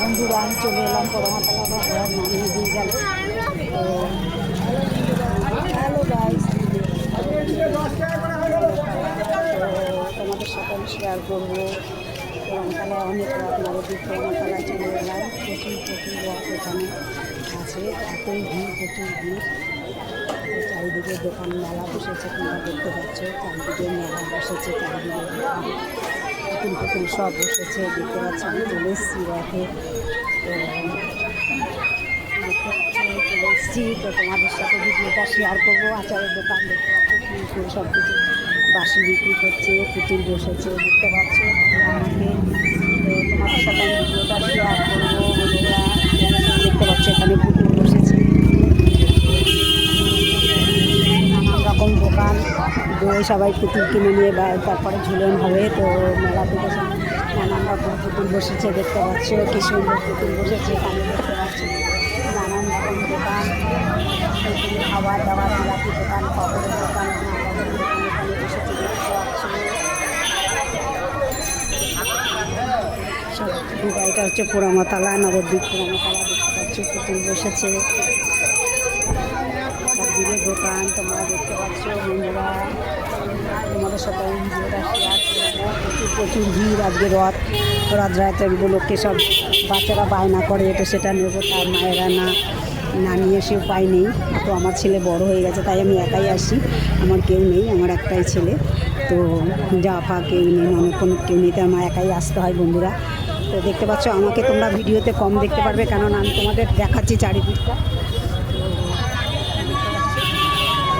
বন্ধুরা, আমি চলে এলাম পরমাতলা ঘর নামিয়ে দিয়ে গেল। তো হ্যালো গাইস তোমাদের আমি শেয়ার করব। পরমতলায় অনেক রথ নবদ্বীপ পরমতলায় চলে এলাম। প্রচুর প্রচুর রথ এখানে আছে। এতই ভিড়, প্রচুর ভিড়। চারিদিকে দোকান মেলা বসেছে, তোমরা দেখতে পাচ্ছ। চারিদিকে মেলা বসেছে, চারিদিকে পুতুল পুতুল সব বসেছে, দেখতে পাচ্ছি আমি চলে এসেছি রথে। চলে এসেছি। তো তোমাদের সাথে ভিডিওটা শেয়ার করব, আচারের দোকান, দেখতে পাচ্ছ সব কিছু বাসি বিক্রি করছে, পুতুল বসেছে, দেখতে পাচ্ছ আমাকে। তো তোমাদের সাথে আমি ভিডিওটা শেয়ার করব দেখতে পাচ্ছ এখানে পুতুল দই সবাই পুতুল কিনে নিয়ে বা- তারপরে ঝুলন হবে, তো মেলা থেকে নানান রকম পুতুল বসেছে, দেখতে পাচ্ছ, কি সুন্দর পুতুল বসেছে এখানে দেখতে পাচ্ছ, নানান রকম দোকান খাবার দাবার জিলাপি দোকান, পাপড়ের দোকান বসেছে, দেখতে এটা হচ্ছে পোড়ামাতলা নবদ্বীপ পোড়ামাতলা দেখতে পাচ্ছ, পুতুল বসেছে। দোকান, তোমরা দেখতে পাচ্ছ বন্ধুরা। তোমাদের করব। প্রচুর প্রচুর ভিড় আজকে রথ রথ রাতের উপলক্ষে সব বাচ্চারা বায়না করে, এটা সেটা নেব, তার মায়েরা না না নিয়ে এসে উপায় নেই। তো আমার ছেলে বড় হয়ে গেছে, তাই আমি একাই আসি। আমার কেউ নেই, আমার একটাই ছেলে। তো যা ফা কেউ নেই অনেক কোনো কেউ নেই, তাই আমার একাই আসতে হয় বন্ধুরা। তো দেখতে পাচ্ছ, আমাকে তোমরা ভিডিওতে কম দেখতে পারবে, কেননা আমি তোমাদের দেখাচ্ছি চারিদিকটা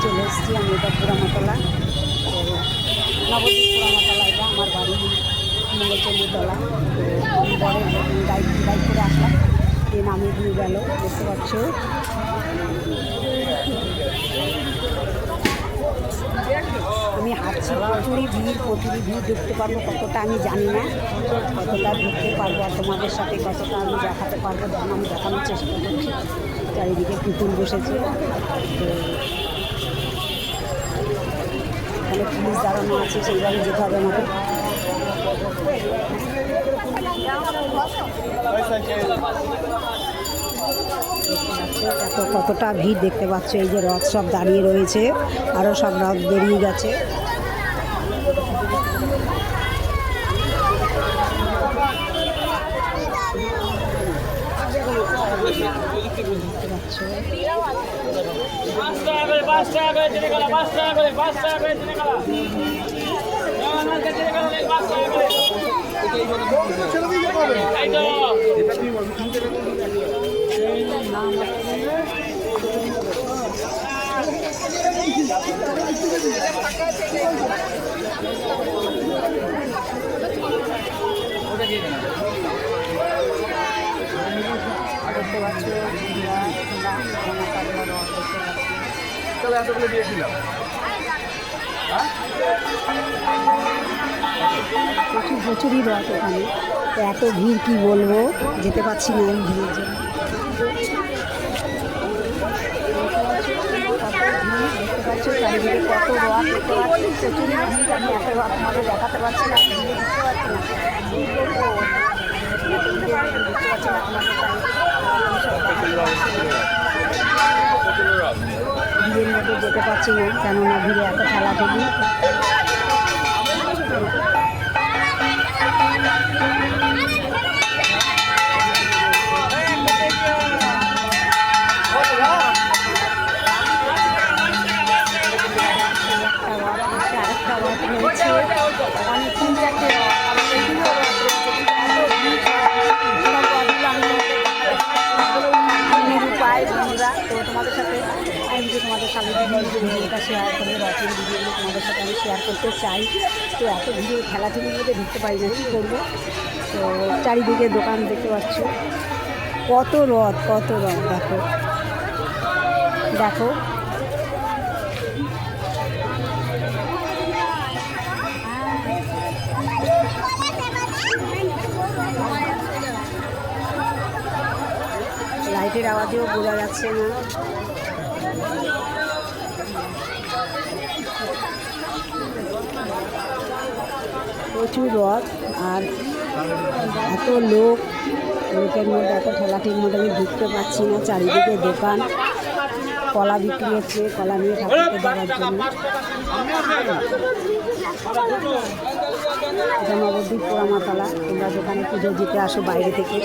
চলে এসেছি আমি এটা পুরামাতলা তো নবদ্বীপ পুরামাতলা এটা আমার বাড়ি মঙ্গলচন্দ্রতলা তো পরে বাইক বাইক করে আসলাম। দিয়ে নামিয়ে দিয়ে গেল, দেখতে পাচ্ছ? আমি হাঁটছি, প্রচুরই ভিড় প্রচুরই ভিড়, দেখতে পারব কতটা, আমি জানি না। কতটা ঢুকতে পারব আর তোমাদের সাথে কতটা আমি দেখাতে পারব তখন আমি দেখানোর চেষ্টা করছি। চারিদিকে পুতুল বসেছে। তো এখানে পুলিশ দাঁড়ানো আছে, সেইভাবে যেতে হবে আমাকে। কতটা ভিড় দেখতে পাচ্ছ? এই যে রথ সব দাঁড়িয়ে রয়েছে আরও সব রথ বেরিয়ে গেছে দেখতে পাচ্ছ পাঁচ টাকা করে পাঁচ টাকা করে চিনে গেল পাঁচ টাকা করে পাঁচ টাকা করে চিনে গেল চিনে গেল পাঁচ টাকা করে এই তো দেখতে পাচ্ছ তোমরা তোমরা ঘনকালের রথ দেখতে পাচ্ছ তাহলে এতগুলো দিয়েছিলাম। প্রচুর প্রচুরই রথ ওখানে এত ভিড় কি বলব? যেতে পারছি না এই ভিড়ের জন্য। দেখতে পাচ্ছ চারিদিকে কত রথ। দেখতে পাচ্ছি প্রচুরই ভিড় আমি এত রথ আমাদের দেখাতে পারছি না আমি ভিড়ে দেখতে পাচ্ছি না দেখতে পাচ্ছি না তোমাদের ভিড়ের মধ্যে যেতে পারছি না কেননা ভিড়ে এত বন্ধুরা তো তোমাদের সাথে যে তোমাদের সামনে ভিডিওটা শেয়ার করব রথের ভিডিওগুলো তোমাদের সাথে আমি শেয়ার করতে চাই। তো এত ভিডিও খেলাধুলির মধ্যে ঢুকতে পারি না, কী করব? তো চারিদিকে দোকান দেখতে পাচ্ছ। কত রথ কত রথ, দেখো। দেখো। লাইটের আওয়াজেও বোঝা যাচ্ছে না। প্রচুর রথ আর এত লোক, লোকের মধ্যে এত ঠেলাঠির মধ্যে আমি ঢুকতে পারছি না, চারিদিকে দোকান, কলা বিক্রি হচ্ছে, কলা নিয়ে ঠাকুরকে দেওয়ার জন্য। এটা নবদ্বীপ পোড়ামাতলা, তোমরা দোকানে পুজো দিতে আসো বাইরে থেকে।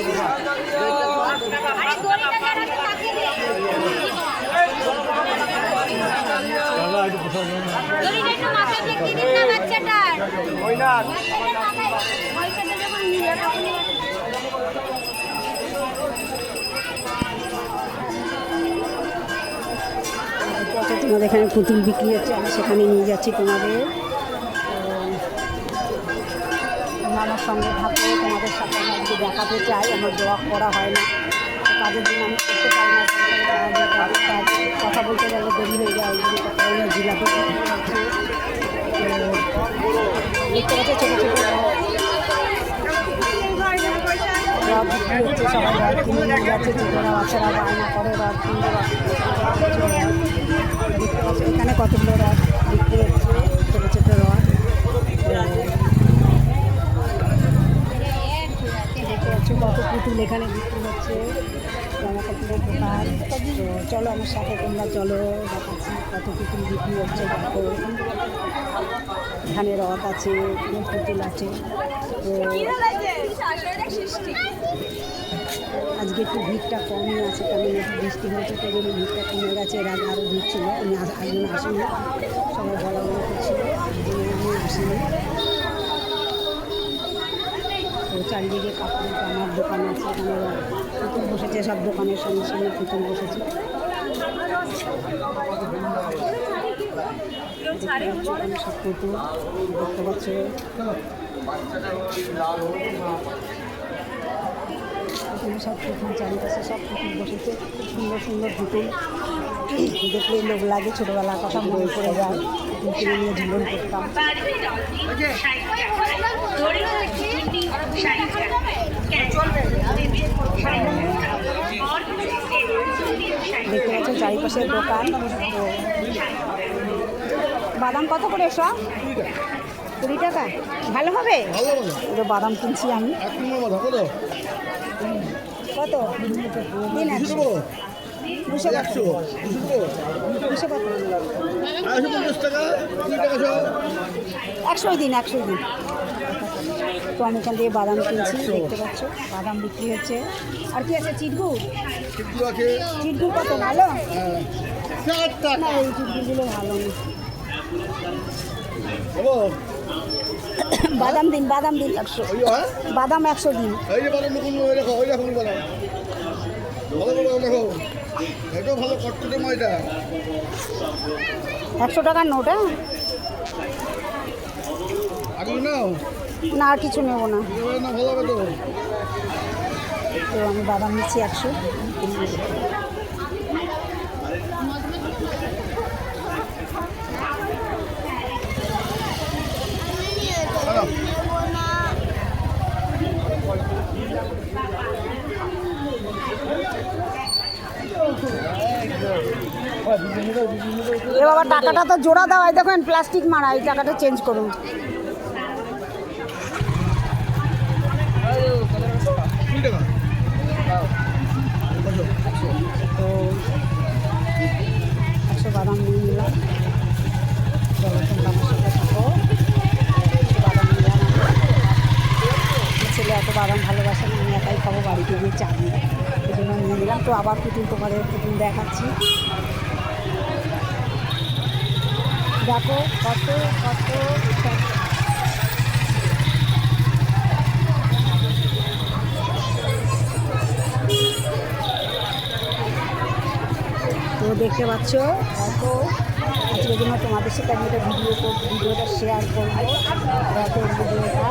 তোমাদের এখানে পুতুল বিক্রি হচ্ছে, আমি সেখানে নিয়ে যাচ্ছি তোমাদের। আমার সঙ্গে থাকো, তোমাদের সাথে আজকে দেখাতে চাই, আমার ব্লগ করা হয় না। তো কাজের জন্য আমি করতে পারি না কথা বলতে গেলে দেরি হয়ে যায় জিলাপি দেখতে পাচ্ছি ছোটো ছোটো রথ বিক্রি হচ্ছে সবাই রথ কিনে নিয়ে এখানে কতগুলো রথ বিক্রি হচ্ছে ছোটো ছোটো রথ দেখতে পাচ্ছ কত পুতুল এখানে বিক্রি হচ্ছে। জামা কাপড়ের দোকান। তো চলো আমার সাথে তোমরা চলো। দেখাচ্ছি কত পুতুল বিক্রি হচ্ছে দেখো এখানে রথ আছে পুতুল আছে। তো আজকে একটু ভিড়টা কমই আছে কারণ একটু বৃষ্টি হয়েছে, তো জন্য ভিড়টা কমে গেছে। এর আগে আরও ভিড় ছিল আমি একজন আসিনি। সবাই বলা বলা করছিল আমি আসিনি। তো চারিদিকে কাপড় জামার দোকান আছে, এখানে পুতুল বসেছে, সব দোকানের সঙ্গে সঙ্গে পুতুল বসেছে। সব পুতুল দেখতে পাচ্ছ। সব পুতুল চারিপাশে সব পুতুল বসেছে, খুব সুন্দর সুন্দর পুতুল। দেখলে লোক লাগে, ছোটোবেলার কথা মনে পড়ে যায়। পুতুল নিয়ে ঝুলন করতাম। দেখতে পাচ্ছ চারিপাশের দোকান। বাদাম কত করে সব কুড়ি টাকা। ভালো হবে? বাদাম কিনছি আমি। কত? দুশো একশো দুশো একশো একশোই দিন একশোই দিন। তো আমি এখান থেকে বাদাম কিনছি, দেখতে পাচ্ছ, বাদাম বিক্রি হচ্ছে। আর কি আছে, চিটগু? চিটগু কত, ভালো? না, এই চিটগুলো ভালো বাদাম দিন বাদাম দিন। একশো বাদাম একশো দিন। একশো টাকার নোট হ্যাঁ? না, আর কিছু নেব না। তো আমি বাদাম নিচ্ছি একশো। এ বাবা, টাকাটা তো জোড়া দেওয়া এই দেখেন, প্লাস্টিক মারা, এই টাকাটা চেঞ্জ করুন। তো একশো বাদাম নিয়ে নিলাম। চলো তোমরা আমার সাথে থাকো। ছেলে এত বাদাম ভালোবাসে না, আমি একাই খাব, বাড়িতে গিয়ে চা দিয়ে এই জন্য নিয়ে নিলাম। তো আবার পুতুল তোমাদের পুতুল দেখাচ্ছি। দেখো কত কত তো দেখতে পাচ্ছ। হয়তো আজকের জন্য তোমাদের সাথে আমি একটা ভিডিও ভিডিওটা শেয়ার করব। ভিডিওটা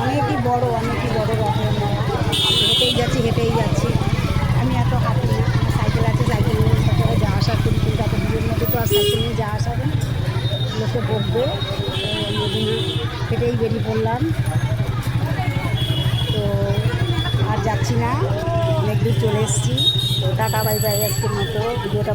অনেকই বড় অনেকই বড় রথের মেলা হেঁটেই যাচ্ছি হেঁটেই যাচ্ছি। আমি এত হাঁটি, সাইকেল আছে, সাইকেল নিয়ে যাওয়া আসা করি কিন্তু এত ভিড়ের মধ্যে তো আর সাইকেল নিয়ে যাওয়া আসা লোকে বকবে। তো হেঁটেই বেরিয়ে পড়লাম। তো আর যাচ্ছি না। অনেক দূর চলে এসেছি। তো টাটা বাই বাই আজকের মতো। ভিডিওটা